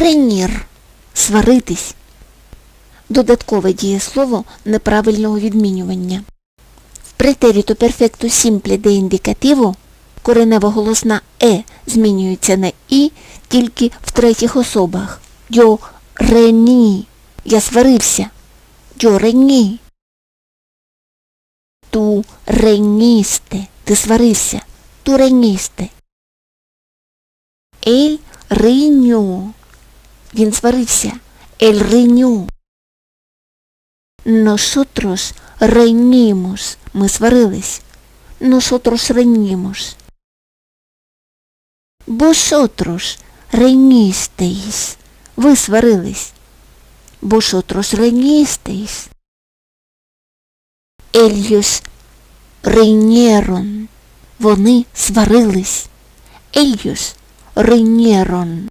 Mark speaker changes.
Speaker 1: Ренір. Сваритись. Додаткове дієслово неправильного відмінювання. В претеріто перфекту сімплі де індикативу коренева голосна е змінюється на і тільки в третіх особах. Йо рені. Я сварився. Йо рені. Ту реністе. Ти сварився. Ту реністе. Ель риню. Він сварився. Ель риню. Nosotros reñimos. Ми сварились. Nosotros reñimos. Vosotros reñisteis. Ви сварились. Vosotros reñisteis. Ellos riñeron. Вони сварились. Ellos riñeron.